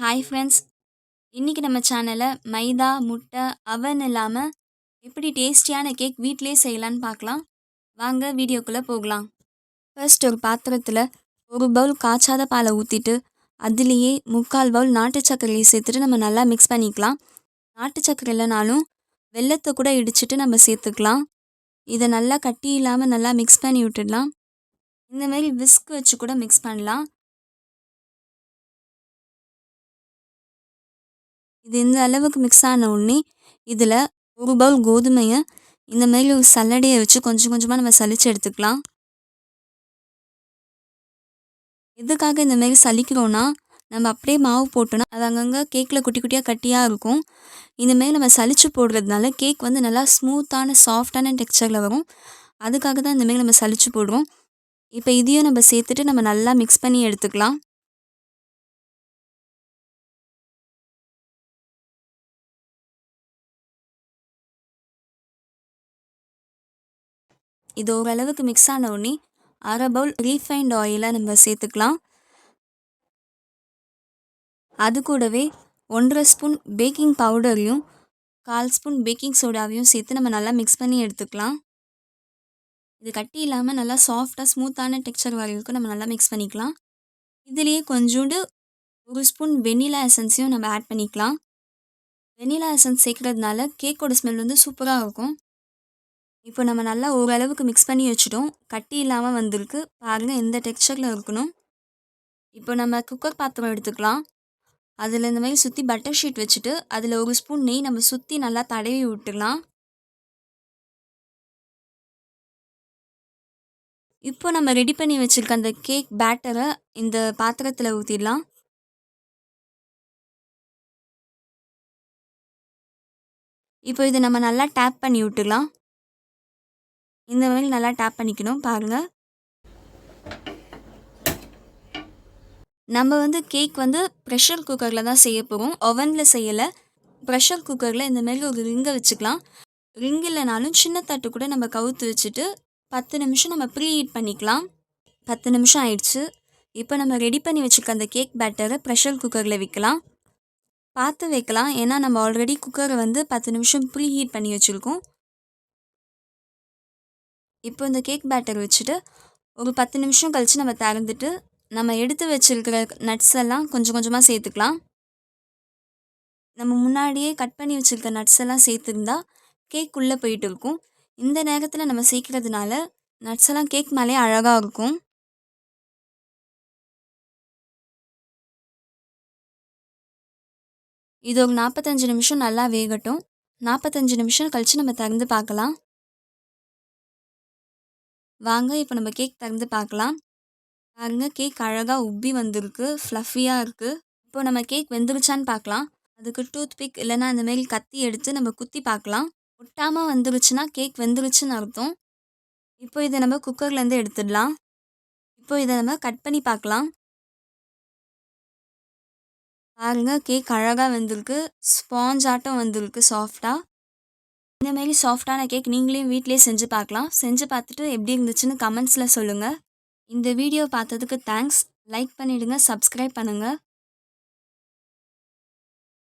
Hi friends இன்றைக்கி நம்ம சேனலில் மைதா முட்டை அவன் இல்லாமல் எப்படி டேஸ்டியான கேக் வீட்டிலே செய்யலான்னு பார்க்கலாம். வாங்க வீடியோக்குள்ளே போகலாம். ஃபர்ஸ்ட் ஒரு பாத்திரத்தில் ஒரு பவுல் காய்ச்சாத பாலை ஊற்றிட்டு அதுலேயே முக்கால் பவுல் நாட்டு சர்க்கரையை சேர்த்துட்டு நம்ம நல்லா மிக்ஸ் பண்ணிக்கலாம். நாட்டு சர்க்கரை இல்லைனாலும் வெள்ளத்தை கூட இடிச்சிட்டு நம்ம சேர்த்துக்கலாம். இதை நல்லா கட்டி இல்லாமல் நல்லா மிக்ஸ் பண்ணி விட்டுடலாம். இந்த மாதிரி விஸ்க் வச்சு கூட மிக்ஸ் பண்ணலாம். இது இந்த அளவுக்கு மிக்ஸ் ஆன உடனே இதில் ஒரு பவுல் கோதுமையை இந்த மாதிரி ஒரு சல்லடையை வச்சு கொஞ்சம் கொஞ்சமாக நம்ம சலிச்சு எடுத்துக்கலாம். எதுக்காக இந்த மாதிரி சலிக்கிறோன்னா நம்ம அப்படியே மாவு போட்டோன்னா அது அங்கங்கே கேக்கில் குட்டி குட்டியாக கட்டியாக இருக்கும். இந்த மாதிரி நம்ம சலிச்சு போடுறதுனால கேக் வந்து நல்லா ஸ்மூத்தான சாஃப்டான டெக்ஸ்சரில் வரும். அதுக்காக தான் இந்தமாரி நம்ம சலிச்சு போடுறோம். இப்போ இதையும் நம்ம சேர்த்துட்டு நம்ம நல்லா மிக்ஸ் பண்ணி எடுத்துக்கலாம். இது ஓரளவுக்கு மிக்ஸ் ஆன உடனே அரை பவுல் ரீஃபைண்ட் ஆயிலை நம்ம சேர்த்துக்கலாம். அது கூடவே ஒன்றரை ஸ்பூன் பேக்கிங் பவுடரையும் கால் ஸ்பூன் பேக்கிங் சோடாவையும் சேர்த்து நம்ம நல்லா மிக்ஸ் பண்ணி எடுத்துக்கலாம். இது கட்டி இல்லாமல் நல்லா சாஃப்டாக ஸ்மூத்தான டெக்ஸ்சர் வரைக்கும் நம்ம நல்லா மிக்ஸ் பண்ணிக்கலாம். இதுலேயே கொஞ்சோண்டு ஒரு ஸ்பூன் வெனிலா எசன்ஸையும் நம்ம ஆட் பண்ணிக்கலாம். வெனிலா எசன்ஸ் சேர்க்குறதுனால கேக்கோட ஸ்மெல் வந்து சூப்பராக இருக்கும். இப்போ நம்ம நல்லா ஓரளவுக்கு மிக்ஸ் பண்ணி வச்சுட்டோம். கட்டி இல்லாமல் வந்திருக்கு. பாருங்கள் எந்த டெக்ஸ்சரில் இருக்கணும் இப்போ நம்ம குக்கர் பாத்திரம் எடுத்துக்கலாம். அதில் இந்த மாதிரி சுற்றி பட்டர் ஷீட் வச்சுட்டு அதில் ஒரு ஸ்பூன் நெய் நம்ம சுற்றி நல்லா தடவி விட்டுக்கலாம் இப்போ நம்ம ரெடி பண்ணி வச்சுருக்க அந்த கேக் பேட்டரை இந்த பாத்திரத்தில் ஊற்றிடலாம் இப்போ இதை நம்ம நல்லா டேப் பண்ணி விட்டுடலாம். இந்த மாதிரி நல்லா டேப் பண்ணிக்கணும் பாருங்கள் நம்ம வந்து கேக் வந்து ப்ரெஷர் குக்கரில் தான் செய்ய போகிறோம் ஓவனில் செய்யலை. ப்ரெஷர் குக்கரில் இந்த மாதிரி ஒரு ரிங்கை வச்சுக்கலாம். ரிங் இல்லைனாலும் சின்ன தட்டு கூட நம்ம கவுத்து வச்சுட்டு பத்து நிமிஷம் நம்ம ப்ரீ ஹீட் பண்ணிக்கலாம். பத்து நிமிஷம் ஆயிடுச்சு. இப்போ நம்ம ரெடி பண்ணி வச்சுருக்க அந்த கேக் பேட்டரை ப்ரெஷர் குக்கரில் வைக்கலாம். பார்த்து வைக்கலாம். ஏன்னா நம்ம ஆல்ரெடி குக்கரை வந்து பத்து நிமிஷம் ப்ரீ ஹீட் பண்ணி வச்சுருக்கோம். இப்போ இந்த கேக் பேட்டர் வச்சுட்டு ஒரு பத்து நிமிஷம் கழித்து நம்ம திறந்துட்டு நம்ம எடுத்து வச்சுருக்கிற நட்ஸ் எல்லாம் கொஞ்சம் கொஞ்சமாக சேர்த்துக்கலாம். நம்ம முன்னாடியே கட் பண்ணி வச்சுருக்க நட்ஸ் எல்லாம் சேர்த்துருந்தா கேக் உள்ளே போயிட்டு இருக்கும். இந்த நேரத்தில் நம்ம சேர்க்கறதுனால நட்ஸ் எல்லாம் கேக் மேலே அழகாக இருக்கும். இது ஒரு நாற்பத்தஞ்சு நிமிஷம் நல்லா வேகட்டும். நாற்பத்தஞ்சு நிமிஷம் கழித்து நம்ம திறந்து பார்க்கலாம். வாங்க இப்போ நம்ம கேக் திறந்து பார்க்கலாம். பாருங்க கேக் அழகாக உப்பி வந்திருக்கு ஃப்ளஃபியாக இருக்குது இப்போ நம்ம கேக் வெந்துருச்சான்னு பார்க்கலாம். அதுக்கு டூத் பிக் இல்லைன்னா இந்தமாரி கத்தி எடுத்து நம்ம குத்தி பார்க்கலாம். ஒட்டாமல் வந்துருச்சுன்னா கேக் வெந்துருச்சுன்னு அர்த்தம். இப்போ இதை நம்ம குக்கர்லேருந்து எடுத்துடலாம். இப்போ இதை நம்ம கட் பண்ணி பார்க்கலாம். பாருங்கள் கேக் அழகாக வந்திருக்கு. ஸ்பாஞ்ச் ஆட்டம் வந்திருக்கு சாஃப்டாக இந்த மாரி சாஃப்டான கேக் நீங்களே வீட்லேயே செஞ்சு பார்க்கலாம். செஞ்சு பார்த்துட்டு எப்படி இருந்துச்சுன்னு கமெண்ட்ஸில் சொல்லுங்கள் இந்த வீடியோ பார்த்ததுக்கு தேங்க்ஸ் லைக் பண்ணிவிடுங்க சப்ஸ்கிரைப் பண்ணுங்கள்